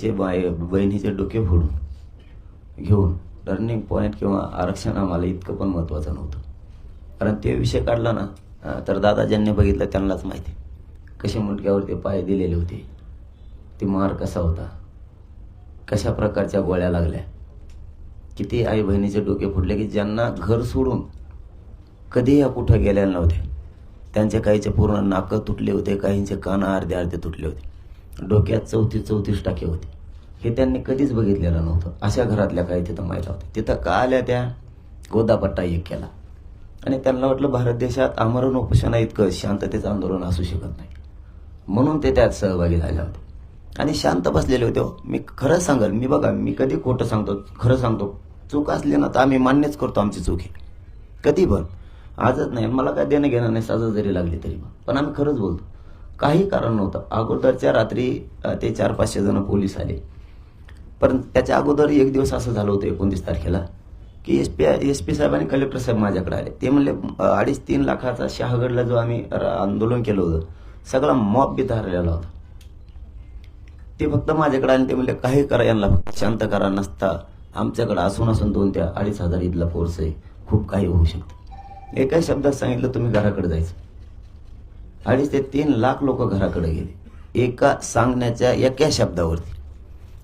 आईचे बाय बहिणीचे डोके फोडून घेऊन टर्निंग पॉईंट किंवा आरक्षण आम्हाला इतकं पण महत्त्वाचं नव्हतं. कारण ते विषय काढला ना तर दादा ज्यांनी बघितलं त्यांनाच माहिती. कसे मुंडक्यावर ते पाय दिलेले होते. ते मार कसा होता. कशा प्रकारच्या गोळ्या लागल्या. किती आई बहिणीचे डोके फुटले की ज्यांना घर सोडून कधीही या कुठं गेलेल्या नव्हत्या. त्यांचे काहीचे पूर्ण नाकं तुटले होते काहींचे कान अर्धे अर्धे तुटले होते. डोक्यात चौतीस चौतीस टाके होते. हे त्यांनी कधीच बघितलेलं नव्हतं. अशा घरातल्या काही तिथं माहिती होत्या. तिथं का आल्या त्या? गोदापट्टा एक केला. आणि त्यांना वाटलं भारत देशात आमरण उपोषणा इतकं शांततेचं आंदोलन असू शकत नाही. म्हणून ते त्यात सहभागी झाले होते. आणि शांत बसलेले होते. मी खरं सांगाल मी बघा मी कधी खोटं सांगतो खरं सांगतो. चूक असली ना तर आम्ही मान्यच करतो आमची चूक आहे. कधी पण. आजच नाही मला काय देणं घेणं नाही साजं जरी लागली तरी पण. पण आम्ही खरंच बोलतो. काही कारण नव्हतं. अगोदरच्या रात्री ते चार पाचशे जण पोलीस आले. पण त्याच्या अगोदर एक दिवस असं झालं होतं एकोणतीस तारखेला की एस पी एस पी साहेब आणि कलेक्टर साहेब माझ्याकडे आले. ते म्हणले अडीच तीन लाखाचा शहागडला जो आम्ही आंदोलन केलं होतं सगळा मॉब बी हरलेला होता. ते फक्त माझ्याकडे आले ते म्हणले काही करा यांना फक्त शांत करा नसता. आमच्याकडे असून असून दोन त्या अडीच हजार इथला फोर्स आहे. खूप काही होऊ शकतं. एका शब्दात सांगितलं तुम्ही घराकडे जायचं. अडीच ते तीन लाख लोक घराकडे गेले. एका सांगण्याच्या एका शब्दावरती.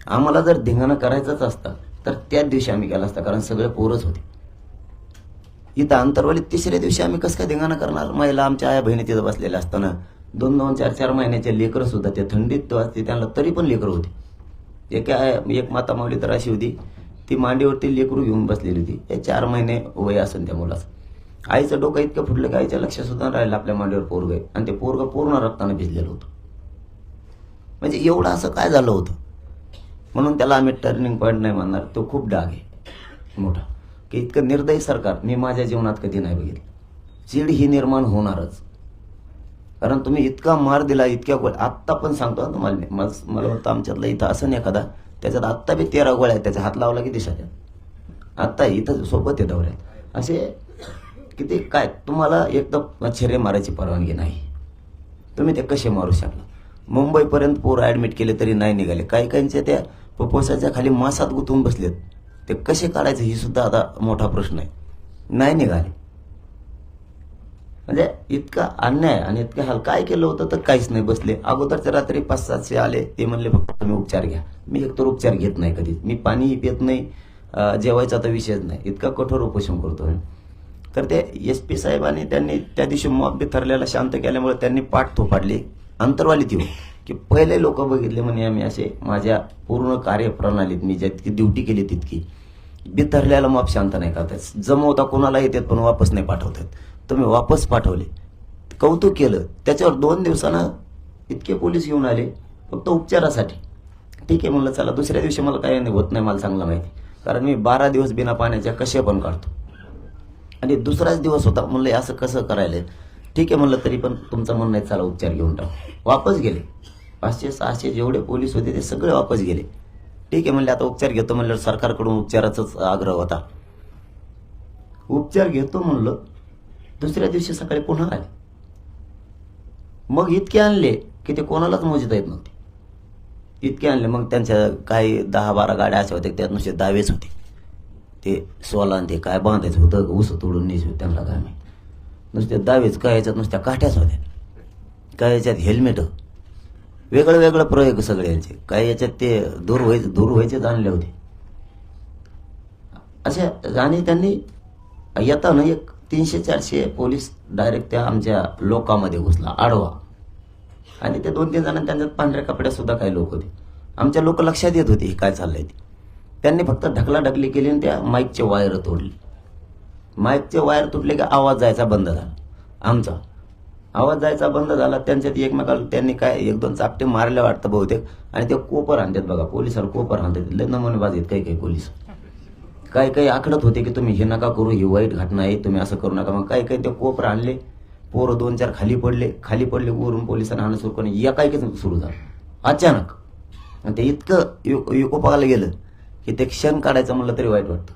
आम्हाला जर धिंगाणं करायचंच असता तर त्याच दिवशी आम्ही केला असता कारण सगळे पोरच होते. इथं अंतरवाली तिसऱ्या दिवशी आम्ही कसं काय धिंगाणा करणार? महिला आमच्या आया बहिणी तिथं बसलेल्या असताना दोन दोन चार चार महिन्याचे लेकरं सुद्धा ते थंडीत असते त्यांना तरी पण लेकरं होती. एका एक माता माऊली तर अशी होती ती मांडीवरती लेकरू घेऊन बसलेली होती. हे चार महिने वय असून त्या मुलाचं. आईचं डोकं इतकं फुटलं की आईच्या लक्षात सुद्धा राहिलं आपल्या मांडीवर पोरग आहे. आणि ते पोरग पूर्ण रक्तानं भिजलेलं होतं. म्हणजे एवढं असं काय झालं होतं? म्हणून त्याला आम्ही टर्निंग पॉईंट नाही म्हणणार. तो खूप डाग आहे. मोठा. की इतकं निर्दयी सरकार. मी माझ्या जीवनात कधी नाही बघितलं. चीड ही निर्माण होणारच. कारण तुम्ही इतका मार दिला इतक्या गोळ्या. आत्ता पण सांगतो ना तुम्हाला मी. मला वाटतं आमच्यातलं इथं असं नाही एखादा. त्याच्यात आत्ता बी तेरा गोळ्या आहेत. त्याचा हात लावला की दिसाच्या आत्ता इथं सोबत येत दौऱ्यात. असे किती? काय? तुम्हाला एक तर मारायची परवानगी नाही. तुम्ही ते कसे मारू शकला? मुंबईपर्यंत पोरं ॲडमिट केले तरी नाही निघाले. काही काहींच्या त्या पपोसाच्या खाली मासात गुंतवून बसलेत. ते कसे काढायचे ही सुद्धा आता मोठा प्रश्न आहे. नाही निघाले. म्हणजे इतका अन्याय आणि इतकं हाल काय केलं होतं तर काहीच नाही बसले. अगोदरच्या रात्री पाच सातशे आले. ते म्हणले फक्त तुम्ही उपचार घ्या. मी एकतर उपचार घेत नाही कधीच. मी पाणीही पित नाही. जेवायचा तर विषयच नाही. इतका कठोर उपोषण करतोय. तर ते एस पी साहेबांनी त्यांनी त्या दिवशी मॉब ठरलेला शांत केल्यामुळे त्यांनी पाठ थोपाडली. अंतरवाली ती की पहिले लोक बघितले म्हणे आम्ही असे माझ्या पूर्ण कार्यप्रणालीत मी जितकी ड्युटी केली तितकी. बिथरल्याला मॉब शांत नाही करतात जमवता कोणाला येतात पण वापस नाही पाठवतात. तुम्ही वापस पाठवले. कौतुक केलं. त्याच्यावर दोन दिवसानं इतके पोलीस येऊन आले फक्त उपचारासाठी. ठीक आहे म्हणलं चला दुसऱ्या दिवशी मला काही होत नाही मला चांगलं माहिती. कारण मी बारा दिवस बिना पाण्याच्या कसे पण काढतो. आणि दुसराच दिवस होता म्हणलं असं कसं करायला? ठीक आहे म्हणलं तरी पण तुमचं म्हणणं आहे चला उपचार घेऊन टाकू. वापस गेले. पाचशे सहाशे जेवढे पोलीस होते ते सगळे वापस गेले. ठीक आहे म्हणले आता उपचार घेतो म्हणलं सरकारकडून उपचाराचाच आग्रह होता. उपचार घेतो म्हणलं दुसऱ्या दिवशी सकाळी पुन्हा आले. मग इतके आणले की ते कोणालाच मोजता येत नव्हते. इतके आणले मग त्यांच्या काही दहा बारा गाड्या अशा होत्या त्यात नुसते दावेच होते. ते सोला आणि ते काय बांधायचं होतं ऊस तोडून न्यायचं होतं त्यांना काय माहिती. नुसत्या दावेच काय याच्यात नुसत्या काठ्याच होत्या. काय याच्यात हेल्मेट वेगळं वेगळं प्रयोग सगळे यांचे काय याच्यात ते दूर व्हायचे दूर व्हायचे आणले होते. अशा आणि त्यांनी येताना एक तीनशे चारशे पोलीस डायरेक्ट त्या आमच्या लोकांमध्ये घुसला आडवा. आणि ते दोन तीन जणांना त्यांच्यात पांढऱ्या कपड्यात सुद्धा काही लोक होते. आमच्या लोक लक्षात येत होते हे काय चाललंय ते. त्यांनी फक्त ढकलाढकली केली आणि त्या माईकचे वायर तोडले. माईकचे वायर तुटले की आवाज जायचा बंद झाला. आमचा आवाज जायचा बंद झाला. त्यांच्यात एकमेकाला त्यांनी काय एक दोन चापटे मारले वाटतं बहुतेक. आणि ते कोपर आणतात बघा पोलिसाला कोपर आणतात. लय नमुने आहेत काही काही पोलीस. काही काही आखडत होते की तुम्ही हे नका करू ही वाईट घटना आहे तुम्ही असं करू नका. मग काही काही ते कोपर आणले. पोरं दोन चार खाली पडले. खाली पडले वरून पोलिसांना आणणं सुरू करून या काही सुरू झालं. अचानक. आणि ते इतकं युकोपाला गेलं. की ते क्षण काढायचं म्हणलं तरी वाईट वाटतं.